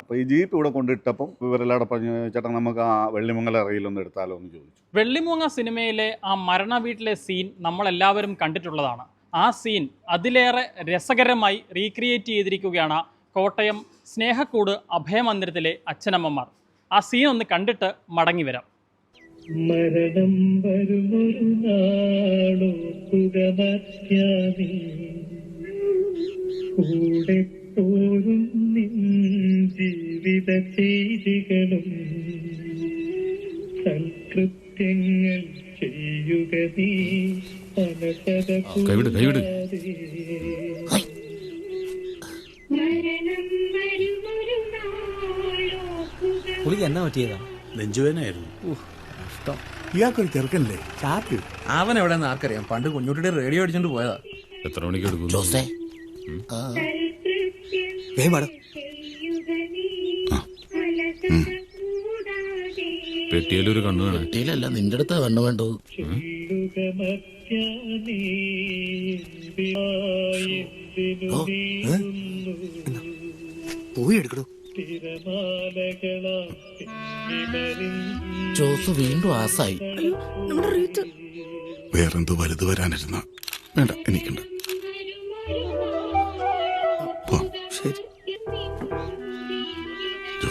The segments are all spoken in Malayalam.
അപ്പോൾ ഈ ജീപ്പ് ഇവിടെ കൊണ്ടിട്ടപ്പം ഇവരെല്ലാവരും പറഞ്ഞു ചേട്ടാ നമുക്ക് ആ വെള്ളിമംഗല റെയിലൊന്ന് എടുത്താലോ എന്ന് ചോദിച്ചു. വെള്ളിമുങ്ങ സിനിമയിലെ ആ മരണ വീട്ടിലെ സീൻ നമ്മളെല്ലാവരും കണ്ടിട്ടുള്ളതാണ്. ആ സീൻ അതിലേറെ രസകരമായി റീക്രിയേറ്റ് ചെയ്തിരിക്കുകയാണ് കോട്ടയം സ്നേഹക്കൂട് അഭയമന്ദിരത്തിലെ അച്ഛനമ്മമാർ. ആ സീൻ ഒന്ന് കണ്ടിട്ട് മടങ്ങി വരാം. മരണം വരുമൊരു നാളോക്കുക മത്യാമി കൂടെ പോരും നിൻ ജീവിത ചെയ്തികളും സൽകൃത്യങ്ങൾ ചെയ്യുക നീ നാളോക്കുക പുള്ളിക്ക് എന്നാ പറ്റിയതാ? നെഞ്ചുവേനായിരുന്നു ഇയാൾക്കൊരു ചെറുക്കല്ലേ ചാക്ക്. അവൻ എവിടെ ആർക്കറിയാം? പണ്ട് കുഞ്ഞുട്ടിയുടെ റേഡിയോ അടിച്ചോണ്ട് പോയതാ. എത്ര മണിക്ക് എടുക്കും പെട്ടിയിലൊരു കണ്ണു വേണം പെട്ടിയിലല്ല നിന്റെ അടുത്താ കണ്ണു വേണ്ടത്. പോയി എടുക്കണോ ജോസ് വീണ്ടും ആസായി. വേറെന്തോ വലുത് വരാനിരുന്ന വേണ്ട എനിക്കുണ്ട്.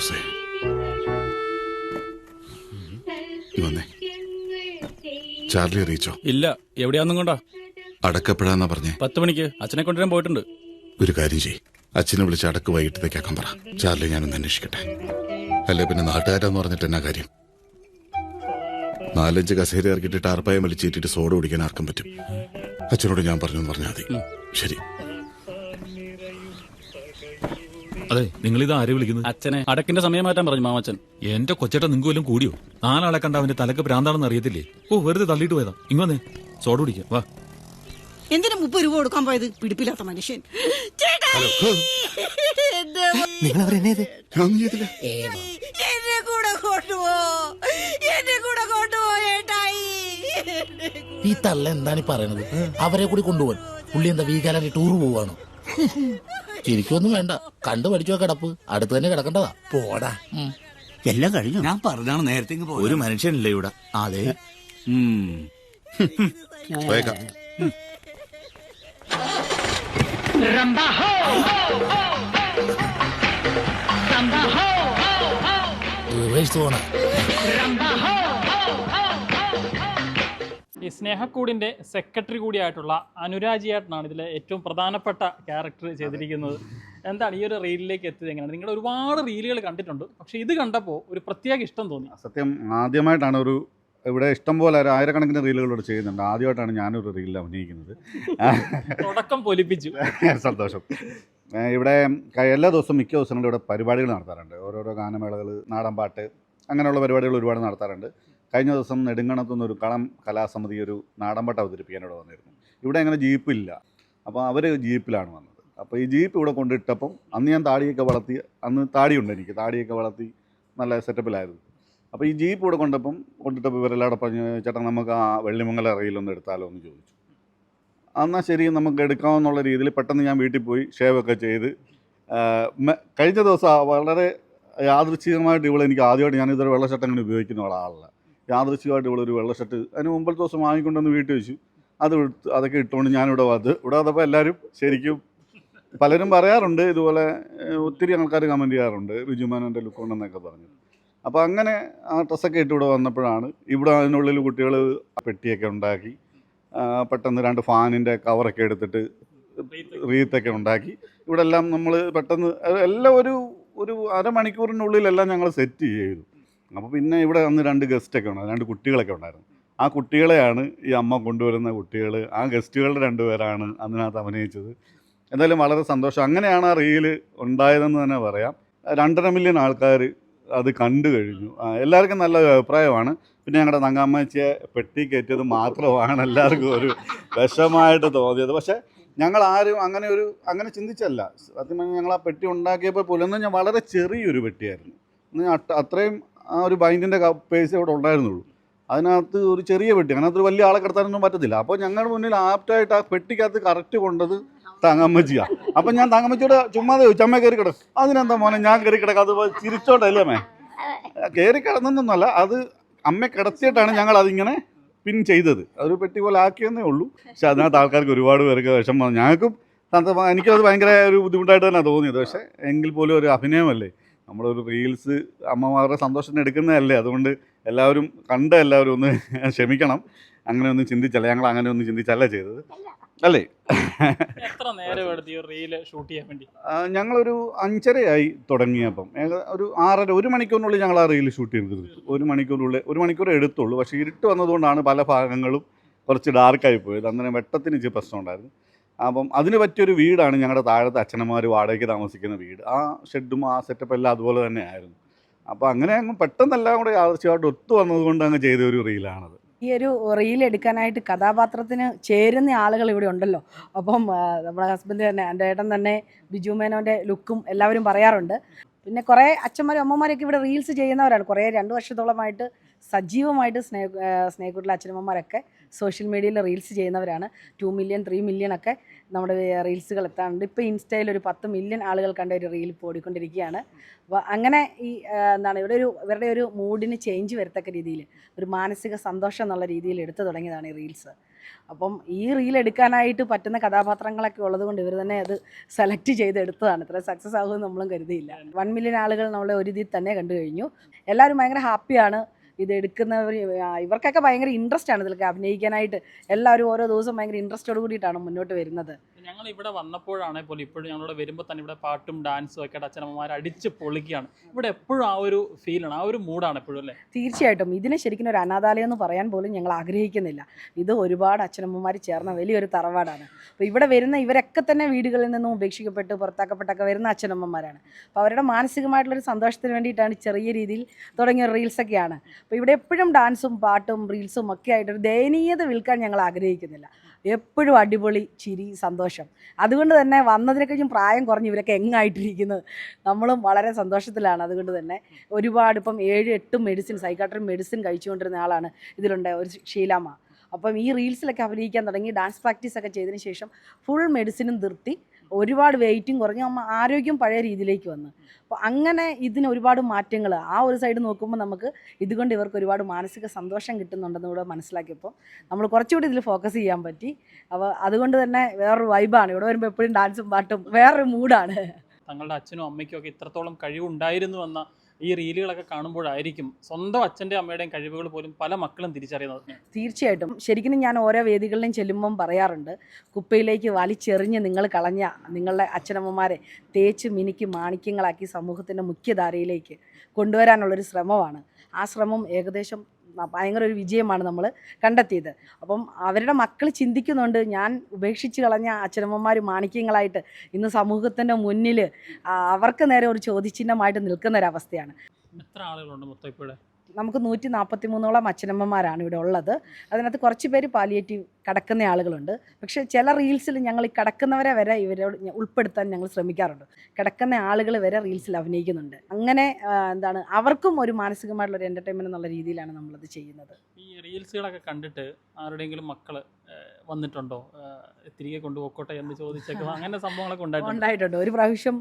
ജോസേ വന്നേ ചാർലി അറിയിച്ചോ? ഇല്ല എവിടെയാന്നും കൊണ്ടാ? അടക്കപ്പെടാന്നാ പറഞ്ഞേ. പത്ത് മണിക്ക് അച്ഛനെ കൊണ്ടുവരാൻ പോയിട്ടുണ്ട്. ഒരു കാര്യം ചെയ് അച്ഛനെ വിളിച്ച് അടക്ക് വൈകിട്ടത്തേക്കാക്കാൻ പറ. ചാർലി ഞാനൊന്ന് അന്വേഷിക്കട്ടെ. അല്ലെ പിന്നെ നാട്ടുകാരാന്ന് പറഞ്ഞിട്ട് എന്നാ കാര്യം? നാലഞ്ച് കസേര ഇറക്കിയിട്ട് ടാർപ്പായം വലിച്ചേറ്റിട്ട് സോഡ കുടിക്കാൻ ആർക്കും പറ്റും. അച്ഛനോട് ഞാൻ പറഞ്ഞു പറഞ്ഞാൽ മതി. ശരി. അതെ നിങ്ങൾ ഇത് ആരെ വിളിക്കുന്നത്? അച്ഛനെ അടക്കിന്റെ സമയം മാറ്റാൻ പറഞ്ഞു മാമച്ചൻ. എന്റെ കൊച്ചേട്ട നിങ്ങൾക്ക് വല്ലതും കൂടിയോ? നാലാളെ കണ്ട അവന്റെ തലക്ക് ഭ്രാന്താണെന്ന് അറിയത്തില്ലേ? ഓ വെറുതെ തള്ളിയിട്ട് പോയതാ. ഇങ്ങോന്നേ സോഡ കുടിക്കാം. വാ. എന്തിനാ മുപ്പത് രൂപ കൊടുക്കാൻ പോയത്? പിടിപ്പില്ലാത്ത മനുഷ്യൻ. നിങ്ങൾ അവരെന്നെ ഞാൻ ചെയ്തില്ല എന്നെ കൂടെ കൊണ്ടുപോ. എന്നെ കൂടെ കൊണ്ടുപോ ഏട്ടായി ഈ തള്ള എന്താണ് ഈ പറയണത്? അവരെ കൂടി കൊണ്ടുപോകാൻ പുള്ളി എന്താ വീകാലി ടൂർ പോവാണ്? ചിരിക്കൊന്നും വേണ്ട. കണ്ടു പഠിച്ചോ കിടപ്പ്. അടുത്ത് തന്നെ കിടക്കേണ്ടതാ. പോടാ. എല്ലാം കഴിഞ്ഞു? ഞാൻ പറഞ്ഞാണ് നേരത്തെ ഒരു മനുഷ്യനില്ല ഇവിടെ? അതെ. ഉം. റിവേഴ്സ് പോണ ഈ സ്നേഹക്കൂടിന്റെ സെക്രട്ടറി കൂടിയായിട്ടുള്ള അനുരാജിയായിട്ടാണ് ഇതിലെ ഏറ്റവും പ്രധാനപ്പെട്ട ക്യാരക്ടർ ചെയ്തിരിക്കുന്നത്. എന്താണ് ഈ ഒരു റീലിലേക്ക് എത്തിയത് എങ്ങനെയാണ്? നിങ്ങൾ ഒരുപാട് റീലുകൾ കണ്ടിട്ടുണ്ട്. പക്ഷേ ഇത് കണ്ടപ്പോൾ ഒരു പ്രത്യേക ഇഷ്ടം തോന്നി. സത്യം ആദ്യമായിട്ടാണ് ഒരു ഇവിടെ ഇഷ്ടം പോലെ ഒരു ആയിരക്കണക്കിന് റീലുകളോട് ചെയ്യുന്നുണ്ട്. ആദ്യമായിട്ടാണ് ഞാനൊരു റീലിൽ അഭിനയിക്കുന്നത്. തുടക്കം പൊലിപ്പിച്ചു. സന്തോഷം. ഇവിടെ എല്ലാ ദിവസവും മിക്ക ദിവസങ്ങളിലും ഇവിടെ പരിപാടികൾ നടത്താറുണ്ട്. ഓരോരോ ഗാനമേളകൾ നാടൻ പാട്ട് അങ്ങനെയുള്ള പരിപാടികൾ ഒരുപാട് നടത്താറുണ്ട്. കഴിഞ്ഞ ദിവസം നെടുങ്കണത്തുനിന്നൊരു കളം കലാസമിതി ഒരു നാടൻപാട്ട് അവതരിപ്പിക്കാൻ ഇവിടെ വന്നിരുന്നു. ഇവിടെ അങ്ങനെ ജീപ്പില്ല അപ്പോൾ അവർ ജീപ്പിലാണ് വന്നത്. അപ്പോൾ ഈ ജീപ്പ് ഇവിടെ കൊണ്ടിട്ടപ്പം അന്ന് ഞാൻ താടിയൊക്കെ വളർത്തി അന്ന് താടിയുണ്ട് എനിക്ക്. താടിയൊക്കെ വളർത്തി നല്ല സെറ്റപ്പിലായിരുന്നു. അപ്പോൾ ഈ ജീപ്പ് ഇവിടെ കൊണ്ടപ്പം കൊണ്ടിട്ടപ്പോൾ ഇവരെല്ലാവരും പറഞ്ഞു ചേട്ടാ നമുക്ക് ആ വെള്ളിമംഗല റെയിലൊന്ന് എടുത്താലോ? എന്ന് ചോദിച്ചു. എന്നാൽ ശരി നമുക്ക് എടുക്കാമെന്നുള്ള രീതിയിൽ പെട്ടെന്ന് ഞാൻ വീട്ടിൽ പോയി ഷേവ് ഒക്കെ ചെയ്ത് കഴിഞ്ഞ ദിവസം വളരെ യാദൃച്ഛികമായിട്ട് ഇവിടെ എനിക്ക് ആദ്യമായിട്ട് ഞാൻ ഇതൊരു വെള്ള ഷർട്ട് അങ്ങനെ ഉപയോഗിക്കുന്ന ആളല്ല ഇവിടെ ഒരു വെള്ള ഷർട്ട് അതിന് മുമ്പത്തെ ദിവസം വാങ്ങിക്കൊണ്ടുവന്ന് വീട്ടിൽ വെച്ചു. അത് അതൊക്കെ ഇട്ടുകൊണ്ട് ഞാനിവിടെ വന്നത്. ഇവിടെ വന്നപ്പോൾ എല്ലാവരും ശരിക്കും പലരും പറയാറുണ്ട് ഇതുപോലെ ഒത്തിരി ആൾക്കാർ കമന്റ് ചെയ്യാറുണ്ട്. ബിജുമാനന്റെ ലുക്ക് ഉണ്ടെന്നൊക്കെ പറഞ്ഞു. അപ്പോൾ അങ്ങനെ ആ ഡ്രസ്സൊക്കെ ഇട്ട് ഇവിടെ വന്നപ്പോഴാണ് ഇവിടെ അതിനുള്ളിൽ കുട്ടികൾ പെട്ടിയൊക്കെ ഉണ്ടാക്കി പെട്ടെന്ന് രണ്ട് ഫാനിന്റെ കവറൊക്കെ എടുത്തിട്ട് റീത്തൊക്കെ ഉണ്ടാക്കി. ഇവിടെ എല്ലാം നമ്മൾ പെട്ടെന്ന് എല്ലാം ഒരു ഒരു അരമണിക്കൂറിനുള്ളിലെല്ലാം ഞങ്ങൾ സെറ്റ് ചെയ്തു. അപ്പോൾ പിന്നെ ഇവിടെ അന്ന് രണ്ട് ഗസ്റ്റൊക്കെ ഉണ്ടായിരുന്നു. രണ്ട് കുട്ടികളൊക്കെ ഉണ്ടായിരുന്നു. ആ കുട്ടികളെയാണ് ഈ അമ്മ കൊണ്ടുവരുന്ന കുട്ടികൾ ആ ഗസ്റ്റുകളുടെ രണ്ടുപേരാണ് അതിനകത്ത് അഭിനയിച്ചത്. എന്തായാലും വളരെ സന്തോഷം. അങ്ങനെയാണ് ആ റീൽ ഉണ്ടായതെന്ന് തന്നെ പറയാം. രണ്ടര മില്യൺ ആൾക്കാർ അത് കണ്ടു കഴിഞ്ഞു. എല്ലാവർക്കും നല്ല അഭിപ്രായമാണ്. പിന്നെ ഞങ്ങളുടെ തങ്കമ്മച്ചിയെ പെട്ടി കയറ്റിയത് മാത്രമാണ് എല്ലാവർക്കും ഒരു വിഷമായിട്ട് തോന്നിയത്. പക്ഷേ ഞങ്ങൾ ആരും അങ്ങനെ ഒരു അങ്ങനെ ചിന്തിച്ചല്ല. സത്യം പറഞ്ഞാൽ ഞങ്ങൾ ആ പെട്ടി ഉണ്ടാക്കിയപ്പോൾ പോലും ഞാൻ വളരെ ചെറിയൊരു പെട്ടിയായിരുന്നു. അത്രയും ആ ഒരു ബൈൻഡിന്റെ പേഴ്സ് അവിടെ ഉണ്ടായിരുന്നുള്ളൂ. അതിനകത്ത് ഒരു ചെറിയ പെട്ടി അതിനകത്ത് ഒരു വലിയ ആളെ കിടത്താനൊന്നും പറ്റത്തില്ല. അപ്പോൾ ഞങ്ങളുടെ മുന്നിൽ ആപ്റ്റായിട്ട് ആ പെട്ടിക്കകത്ത് കറക്റ്റ് കൊണ്ടത് തങ്ങമ്മച്ചിയാണ് അപ്പം ഞാൻ തങ്ങമ്മച്ചിയോട് ചുമ്മാതെ ചോദിച്ചു അമ്മ കയറി കിടക്കും. അതിനെന്താ മോനെ ഞാൻ കയറി കിടക്കാം. അത് ചിരിച്ചോട്ടല്ലേ അമ്മേ? കയറി കിടന്നൊന്നുമല്ല അത് അമ്മ കിടത്തിയിട്ടാണ് ഞങ്ങൾ അതിങ്ങനെ പിൻ ചെയ്തത്. ഒരു പെട്ടി പോലെ ആക്കിയെന്നേ ഉള്ളൂ. പക്ഷെ അതിനകത്ത് ആൾക്കാർക്ക് ഒരുപാട് പേർക്ക് വിഷമം. ഞങ്ങൾക്കും എനിക്കത് ഭയങ്കര ഒരു ബുദ്ധിമുട്ടായിട്ട് തന്നെ തോന്നിയത്. പക്ഷേ എങ്കിൽ പോലും ഒരു അഭിനയമല്ലേ? നമ്മളൊരു റീൽസ് അമ്മമാരുടെ സന്തോഷത്തിന് എടുക്കുന്നതല്ലേ? അതുകൊണ്ട് എല്ലാവരും കണ്ട എല്ലാവരും ഒന്ന് ക്ഷമിക്കണം. അങ്ങനെ ഒന്നും ചിന്തിച്ചല്ല? ഞങ്ങൾ അങ്ങനെ ഒന്നും ചിന്തിച്ചല്ല ചെയ്തത്? അല്ലേ? എത്ര നേരം റീൽ ഷൂട്ട് ചെയ്യാൻ വേണ്ടി? ഞങ്ങളൊരു അഞ്ചരയായി തുടങ്ങിയപ്പം. ഒരു ആറര ഒരു മണിക്കൂറിനുള്ളിൽ ഞങ്ങൾ ആ റീൽ ഷൂട്ട് ചെയ്ത് തീർത്തു ഒരു മണിക്കൂറിനുള്ളിൽ ഒരു മണിക്കൂർ എടുത്തുള്ളൂ. പക്ഷേ ഇരുട്ട് വന്നതുകൊണ്ടാണ് പല ഭാഗങ്ങളും കുറച്ച് ഡാർക്കായി പോയത്. അന്നേരം വെട്ടത്തിന് ഇച്ചിരി പ്രശ്നം ഉണ്ടായിരുന്നു അപ്പം അതിന് പറ്റിയൊരു വീടാണ് ഞങ്ങളുടെ താഴത്തെ അച്ഛനമാർ വാടകയ്ക്ക് താമസിക്കുന്ന വീട്. ആ ഷെഡും ആ സെറ്റപ്പ് എല്ലാം അതുപോലെ തന്നെ ആയിരുന്നു അപ്പോൾ അങ്ങനെ അങ്ങ് പെട്ടെന്നെല്ലാം കൂടെ ആവശ്യമായിട്ട് ഒത്തു വന്നതുകൊണ്ട് അങ്ങ് ചെയ്ത ഒരു റീലാണത്. ഈ ഒരു റീൽ എടുക്കാനായിട്ട് കഥാപാത്രത്തിന് ചേരുന്ന ആളുകൾ ഇവിടെ ഉണ്ടല്ലോ. അപ്പം നമ്മുടെ ഹസ്ബൻഡ് തന്നെ എന്റെ ഏട്ടൻ തന്നെ ബിജു മേനോന്റെ ലുക്കും എല്ലാവരും പറയാറുണ്ട്. പിന്നെ കുറേ അച്ഛന്മാരും അമ്മമാരൊക്കെ ഇവിടെ റീൽസ് ചെയ്യുന്നവരാണ്. കുറേ രണ്ട് വർഷത്തോളമായിട്ട് സജീവമായിട്ട് സ്നേഹ സ്നേഹക്കൂട്ടിലെ അച്ഛനമ്മമാരൊക്കെ സോഷ്യൽ മീഡിയയിൽ റീൽസ് ചെയ്യുന്നവരാണ്. ടു മില്യൺ ത്രീ മില്യൺ ഒക്കെ നമ്മുടെ റീൽസുകൾ എത്താറുണ്ട്. ഇപ്പോൾ ഇൻസ്റ്റയിൽ ഒരു പത്ത് മില്യൺ ആളുകൾ കണ്ട ഒരു റീൽ ഇപ്പോൾ ഓടിക്കൊണ്ടിരിക്കുകയാണ് അപ്പോൾ അങ്ങനെ ഈ എന്താണ് ഇവിടെ ഒരു ഇവരുടെ ഒരു മൂഡിന് ചേഞ്ച് വരത്തക്ക രീതിയിൽ ഒരു മാനസിക സന്തോഷം എന്നുള്ള രീതിയിൽ എടുത്തു തുടങ്ങിയതാണ് ഈ റീൽസ്. അപ്പം ഈ റീൽ എടുക്കാനായിട്ട് പറ്റുന്ന കഥാപാത്രങ്ങളൊക്കെ ഉള്ളത് കൊണ്ട് ഇവർ തന്നെ അത് സെലക്ട് ചെയ്ത് എടുത്തതാണ്. ഇത്ര സക്സസ് ആകുമെന്ന് നമ്മളും കരുതിയില്ല. വൺ മില്യൺ ആളുകൾ നമ്മളെ ഒരു ഇതിൽ തന്നെ കണ്ടു കഴിഞ്ഞു. എല്ലാവരും ഭയങ്കര ഹാപ്പിയാണ് ഇത് എടുക്കുന്നവർ ഇവർക്കൊക്കെ ഭയങ്കര ഇൻട്രസ്റ്റ് ആണ് ഇതിലൊക്കെ അഭിനയിക്കാനായിട്ട്. എല്ലാവരും ഓരോ ദിവസവും ഭയങ്കര ഇൻട്രസ്റ്റോട് കൂടിയിട്ടാണ് മുന്നോട്ട് വരുന്നത്. ഞങ്ങൾ ഇവിടെ വന്നപ്പോഴാണെങ്കിൽ പോലും ഇപ്പോഴും ഞങ്ങളിവിടെ വരുമ്പോൾ തന്നെ ഇവിടെ പാട്ടും ഡാൻസും ഒക്കെ അച്ഛനമ്മമാർ അടിച്ച് പൊളിക്കുകയാണ്. ഇവിടെ എപ്പോഴും ആ ഒരു ഫീലാണ് ആ ഒരു മൂഡാണ് എപ്പോഴും അല്ലേ? തീർച്ചയായിട്ടും. ഇതിനെ ശരിക്കും ഒരു അനാഥാലയം എന്ന് പറയാൻ പോലും ഞങ്ങൾ ആഗ്രഹിക്കുന്നില്ല. ഇത് ഒരുപാട് അച്ഛനമ്മമാർ ചേർന്ന വലിയൊരു തറവാടാണ്. അപ്പോൾ ഇവിടെ വരുന്ന ഇവരൊക്കെ തന്നെ വീടുകളിൽ നിന്നും ഉപേക്ഷിക്കപ്പെട്ട് പുറത്താക്കപ്പെട്ടൊക്കെ വരുന്ന അച്ഛനമ്മമാരാണ്. അപ്പോൾ അവരുടെ മാനസികമായിട്ടുള്ളൊരു സന്തോഷത്തിന് വേണ്ടിയിട്ടാണ് ചെറിയ രീതിയിൽ തുടങ്ങിയ റീൽസൊക്കെയാണ് അപ്പോൾ ഇവിടെ എപ്പോഴും ഡാൻസും പാട്ടും റീൽസും ഒക്കെ ആയിട്ടൊരു ദയനീയത വിൽക്കാൻ ഞങ്ങൾ ആഗ്രഹിക്കുന്നില്ല. എപ്പോഴും അടിപൊളി ചിരി സന്തോഷം അതുകൊണ്ട് തന്നെ വന്നതിനേക്കഴിഞ്ഞും പ്രായം കുറഞ്ഞ് ഇവരൊക്കെ എങ്ങായിട്ടിരിക്കുന്നത് നമ്മളും വളരെ സന്തോഷത്തിലാണ്. അതുകൊണ്ട് തന്നെ ഒരുപാട് ഇപ്പം ഏഴ് എട്ടും മെഡിസിൻ സൈക്കാട്രി മെഡിസിൻ കഴിച്ചുകൊണ്ടിരുന്ന ആളാണ് ഇതിലുണ്ട് ഒരു ശീലാമ്മ. അപ്പം ഈ റീൽസിലൊക്കെ അഭിനയിക്കാൻ തുടങ്ങി ഡാൻസ് പ്രാക്ടീസൊക്കെ ചെയ്തതിന് ശേഷം ഫുൾ മെഡിസിനും നിർത്തി ഒരുപാട് വെയിറ്റും കുറഞ്ഞു അമ്മ ആരോഗ്യം പഴയ രീതിയിലേക്ക് വന്നു. അപ്പോൾ അങ്ങനെ ഇതിന് ഒരുപാട് മാറ്റങ്ങൾ. ആ ഒരു സൈഡ് നോക്കുമ്പോൾ നമുക്ക് ഇതുകൊണ്ട് ഇവർക്ക് ഒരുപാട് മാനസിക സന്തോഷം കിട്ടുന്നുണ്ടെന്ന് കൂടെ മനസ്സിലാക്കിയപ്പോൾ നമ്മൾ കുറച്ചുകൂടി ഇതിൽ ഫോക്കസ് ചെയ്യാൻ പറ്റി. അപ്പോൾ അതുകൊണ്ട് തന്നെ വേറൊരു വൈബാണ് ഇവിടെ വരുമ്പോൾ എപ്പോഴും ഡാൻസും പാട്ടും വേറൊരു മൂഡാണ് തങ്ങളുടെ അച്ഛനും അമ്മയ്ക്കും ഒക്കെ ഇത്രത്തോളം കഴിവുണ്ടായിരുന്നു എന്ന ഈ റീലുകളൊക്കെ കാണുമ്പോഴായിരിക്കും സ്വന്തം അച്ഛന്റെ അമ്മയുടെയും കഴിവുകൾ പോലും പല മക്കളും തിരിച്ചറിയുന്നത്. തീർച്ചയായിട്ടും. ശരിക്കും ഞാൻ ഓരോ വേദികളിലും ചെല്ലുമ്പം പറയാറുണ്ട് കുപ്പയിലേക്ക് വലിച്ചെറിഞ്ഞ് നിങ്ങൾ കളഞ്ഞ നിങ്ങളുടെ അച്ഛനമ്മമാരെ തേച്ച് മിനിക്ക് മാണിക്യങ്ങളാക്കി സമൂഹത്തിന്റെ മുഖ്യധാരയിലേക്ക് കൊണ്ടുവരാനുള്ളൊരു ശ്രമമാണ്. ആ ശ്രമം ഏകദേശം ഭയങ്കര ഒരു വിജയമാണ് നമ്മൾ കണ്ടെത്തിയത്. അപ്പം അവരുടെ മക്കൾ ചിന്തിക്കുന്നുണ്ട് ഞാൻ ഉപേക്ഷിച്ച് കളഞ്ഞ അച്ഛനമ്മമാർ മാണിക്യങ്ങളായിട്ട് ഇന്ന് സമൂഹത്തിന്റെ മുന്നിൽ അവർക്ക് നേരെ ഒരു ചോദ്യചിഹ്നമായിട്ട് നിൽക്കുന്ന ഒരവസ്ഥയാണ് എത്ര ആളുകളുണ്ട് മൊത്തം ഇപ്പോഴേ നമുക്ക് നൂറ്റി നാൽപ്പത്തി മൂന്നോളം അച്ഛനമ്മമാരാണ് ഇവിടെ ഉള്ളത്. അതിനകത്ത് കുറച്ച് പേര് പാലിയേറ്റീവ് കിടക്കുന്ന ആളുകളുണ്ട്. പക്ഷേ ചില റീൽസിൽ ഞങ്ങൾ ഈ കിടക്കുന്നവരെ വരെ ഇവരോട് ഉൾപ്പെടുത്താൻ ഞങ്ങൾ ശ്രമിക്കാറുണ്ട്. കിടക്കുന്ന ആളുകൾ വരെ റീൽസിൽ അഭിനയിക്കുന്നുണ്ട്. അങ്ങനെ എന്താണ് അവർക്കും ഒരു മാനസികമായിട്ടുള്ള ഒരു എന്റർടൈൻമെന്റ് എന്നുള്ള രീതിയിലാണ് നമ്മളത് ചെയ്യുന്നത്. ഈ റീൽസുകളൊക്കെ കണ്ടിട്ട് ആരുടെയെങ്കിലും മക്കൾ വന്നിട്ടുണ്ടോ? തിരികെ കൊണ്ടുപോക്കോട്ടെ എന്ന് ചോദിച്ചേക്കും. അങ്ങനെ സംഭവങ്ങളൊക്കെ ഉണ്ടായിട്ടുണ്ട്. ഉണ്ടായിട്ടുണ്ട്. ഒരു പ്രാവശ്യം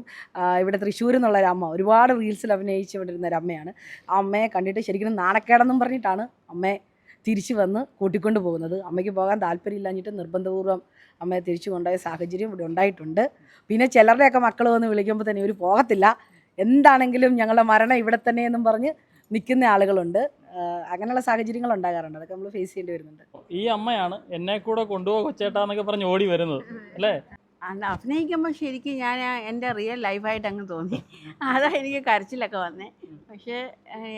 ഇവിടെ തൃശ്ശൂർ എന്നുള്ള ഒരു അമ്മ ഒരുപാട് റീൽസിൽ അഭിനയിച്ചുകൊണ്ടിരുന്ന ഒരു അമ്മയാണ്. ആ അമ്മയെ കണ്ടിട്ട് ശരിക്കും നാണക്കേടെന്നും പറഞ്ഞിട്ടാണ് അമ്മയെ തിരിച്ചു വന്ന് കൂട്ടിക്കൊണ്ട് പോകുന്നത്. അമ്മയ്ക്ക് പോകാൻ താല്പര്യമില്ലാഞ്ഞിട്ട് നിർബന്ധപൂർവം അമ്മയെ തിരിച്ചു കൊണ്ടുപോയ സാഹചര്യം ഇവിടെ ഉണ്ടായിട്ടുണ്ട്. പിന്നെ ചിലരുടെയൊക്കെ മക്കൾ വന്ന് വിളിക്കുമ്പോൾ തന്നെ ഇവർ പോകത്തില്ല. എന്താണെങ്കിലും ഞങ്ങളുടെ മരണം ഇവിടെ തന്നെയെന്നും പറഞ്ഞ് നിൽക്കുന്ന ആളുകളുണ്ട്. അങ്ങനെയുള്ള സാഹചര്യങ്ങൾ ഉണ്ടാകാറുണ്ട്. അതൊക്കെ നമ്മൾ ഫേസ് ചെയ്യേണ്ടി വരുന്നുണ്ട്. ഈ അമ്മയാണ് എന്നെ കൂടെ കൊണ്ടുപോകുക കൊച്ചേട്ടാന്നൊക്കെ പറഞ്ഞ് ഓടി വരുന്നത് അല്ലേ? അന്ന് അഭിനയിക്കുമ്പോൾ ശരിക്കും ഞാൻ എന്റെ റിയൽ ലൈഫായിട്ട് അങ്ങ് തോന്നി. അതാ എനിക്ക് കരച്ചിലൊക്കെ വന്നേ. പക്ഷേ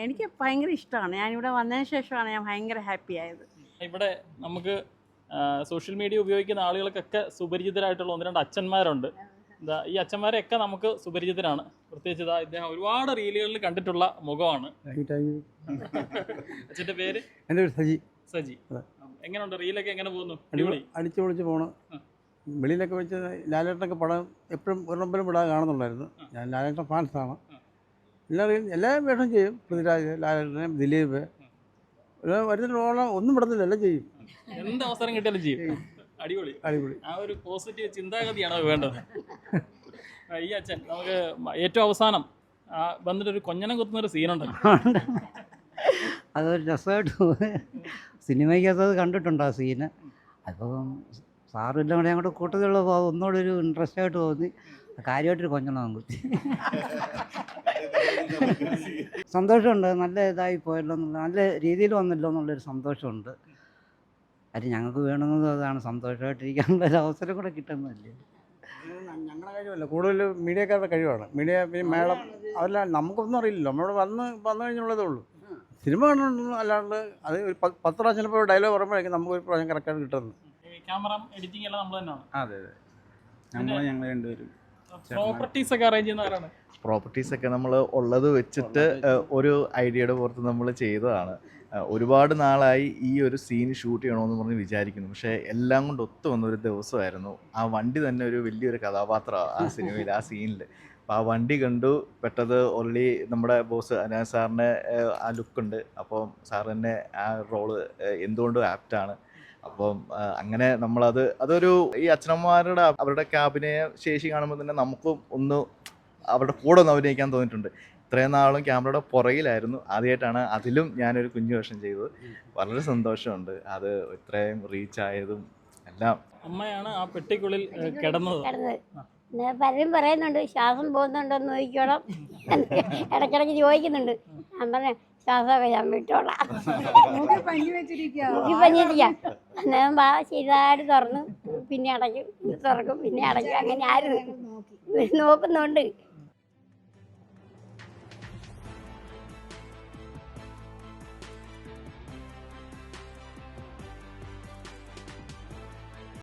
എനിക്ക് ഭയങ്കര ഇഷ്ടമാണ്. ഞാനിവിടെ വന്നതിന് ശേഷമാണ് ഞാൻ ഭയങ്കര ഹാപ്പി ആയത്. ഇവിടെ നമുക്ക് സോഷ്യൽ മീഡിയ ഉപയോഗിക്കുന്ന ആളുകൾക്കൊക്കെ സുപരിചിതരായിട്ടുള്ള ഒന്ന് രണ്ട് അച്ഛന്മാരുണ്ട്. എന്താ ഈ അച്ഛന്മാരെയൊക്കെ നമുക്ക് സുപരിചിതരാണ്. പ്രത്യേകിച്ച് ഇതാ ഇദ്ദേഹം ഒരുപാട് റീലുകളിൽ കണ്ടിട്ടുള്ള മുഖമാണ്. അച്ഛന്റെ പേര്? എന്റെ പേര് സജി. സജി. എങ്ങനെയുണ്ട്? റീലൊക്കെ എങ്ങനെ പോകുന്നു? അടിപൊളി. അടിച്ചു പൊളിച്ച് പോണ്. വെളിയിലൊക്കെ വെച്ച് ലാലേട്ടനൊക്കെ പടം എപ്പോഴും ഒരെണ്ണപ്പലും വിടാൻ കാണുന്നുണ്ടായിരുന്നു. ഞാൻ ലാലേട്ടൻ ഫാൻസാണ്. എല്ലാവരും എല്ലാ വേഷം ചെയ്യും. പൃഥ്വിരാജ് ലാലേട്ടനെ ദിലീപ്. ഒരു വരുന്ന ഒന്നും വിടത്തില്ല. എല്ലാം ചെയ്യും. എന്ത് അവസരം കിട്ടിയാലും ചെയ്യും. അടിപൊളി. അടിപൊളി. ആ ഒരു പോസിറ്റീവ് ചിന്താഗതിയാണ് വേണ്ടത്? ഈ അച്ഛൻ നമുക്ക് ഏറ്റവും അവസാനം ആ വന്നിട്ട് ഒരു കൊഞ്ഞനം കുത്തുന്ന ഒരു സീനുണ്ടല്ലോ അതൊരു രസമായിട്ട് സിനിമയ്ക്കകത്ത് അത് കണ്ടിട്ടുണ്ട് ആ സീന് അപ്പം സാറില്ല കൂടെ ഞങ്ങളുടെ കൂട്ടത്തിലുള്ളപ്പോൾ അത് ഒന്നുകൂടെ ഒരു ഇൻട്രസ്റ്റ് ആയിട്ട് തോന്നി. കാര്യമായിട്ടൊരു കൊഞ്ഞണം കുത്തി. സന്തോഷമുണ്ട്. നല്ല ഇതായി പോയല്ലോ എന്നുള്ള നല്ല രീതിയിൽ വന്നല്ലോ എന്നുള്ളൊരു സന്തോഷമുണ്ട്. അത് ഞങ്ങൾക്ക് വേണമെന്നത് അതാണ് സന്തോഷമായിട്ടിരിക്കാനുള്ള ഒരു അവസരം കൂടെ കിട്ടുന്നില്ലേ ഞങ്ങളുടെ കഴിവല്ല കൂടുതൽ മീഡിയക്കാരുടെ കഴിവാണ്. മീഡിയ പിന്നെ മേളം അതെല്ലാം നമുക്കൊന്നും അറിയില്ലല്ലോ. നമ്മൾ വന്ന് വന്നു കഴിഞ്ഞുള്ളതേ ഉള്ളൂ. സിനിമ കാണുന്നു അല്ലാണ്ട് അത് ഒരു പത്ത് പത്ത് പ്രാവശ്യം ചിലപ്പോൾ ഡയലോഗ് പറയുമ്പോഴേക്കും നമുക്ക് ഒരു പ്രാവശ്യം കറക്റ്റായിട്ട് കിട്ടുന്നത്. ക്യാമറ എഡിറ്റിംഗ് എല്ലാം നമ്മൾ തന്നെയാണ്? അതെ അതെ. ഞങ്ങൾ ഞങ്ങൾ രണ്ടുപേരും. പ്രോപ്പർട്ടീസ് ഒക്കെ അറേഞ്ച് പ്രോപ്പർട്ടീസ് ഒക്കെ നമ്മൾ ഉള്ളത് വെച്ചിട്ട് ഒരു ഐഡിയയുടെ പുറത്ത് നമ്മൾ ചെയ്തതാണ്. ഒരുപാട് നാളായി ഈ ഒരു സീൻ ഷൂട്ട് ചെയ്യണമെന്ന് പറഞ്ഞ് വിചാരിക്കുന്നു. പക്ഷേ എല്ലാം കൊണ്ട് ഒത്തു വന്ന ഒരു ദിവസമായിരുന്നു. ആ വണ്ടി തന്നെ ഒരു വലിയൊരു കഥാപാത്രമാണ് ആ സിനിമയിൽ ആ സീനിൽ അപ്പോൾ ആ വണ്ടി കണ്ടു. പെട്ടത് ഓൾറെഡി നമ്മുടെ ബോസ് അനാ സാറിന് ആ ലുക്കുണ്ട് അപ്പം സാർ തന്നെ ആ റോൾ എന്തുകൊണ്ടും ആപ്റ്റാണ് അപ്പം അങ്ങനെ നമ്മളത് അതൊരു ഈ അച്ഛനമ്മമാരുടെ അവരുടെ അഭിനയ ശേഷി കാണുമ്പോൾ തന്നെ നമുക്കും ഒന്ന് അവരുടെ കൂടെ ഒന്ന് അഭിനയിക്കാൻ തോന്നിയിട്ടുണ്ട്. ഇത്രയും നാളും ക്യാമറയുടെ പുറകിലായിരുന്നു. ആദ്യമായിട്ടാണ് അതിലും ഞാനൊരു കുഞ്ഞു വേഷം ചെയ്തത്. വളരെ സന്തോഷമുണ്ട്. അത് ഇത്രയും റീച്ച് ആയതും എല്ലാം. അമ്മയാണ് ആ പെട്ടിക്കുള്ളിൽ കിടന്നത്. പലരും പറയുന്നുണ്ട് ശ്വാസം പോകുന്നുണ്ടോ എന്ന് ചോദിക്കണം. ഇടയ്ക്കിടയ്ക്ക് ചോദിക്കുന്നുണ്ട്. ഞാൻ പറഞ്ഞ ശ്വാസമൊക്കെ ഞാൻ വിട്ടോളാം. മൂക്കിൽ പഞ്ഞി വെച്ചിരിക്കുക മൂക്കി പഞ്ഞിരിക്കാം അന്നേരം വാ ചെറുതായിട്ട് തുറന്ന്. പിന്നെ അടയ്ക്കും. തുറക്കും. പിന്നെ അടയ്ക്കും. അങ്ങനെ ആരും നോക്കുന്നുണ്ട്.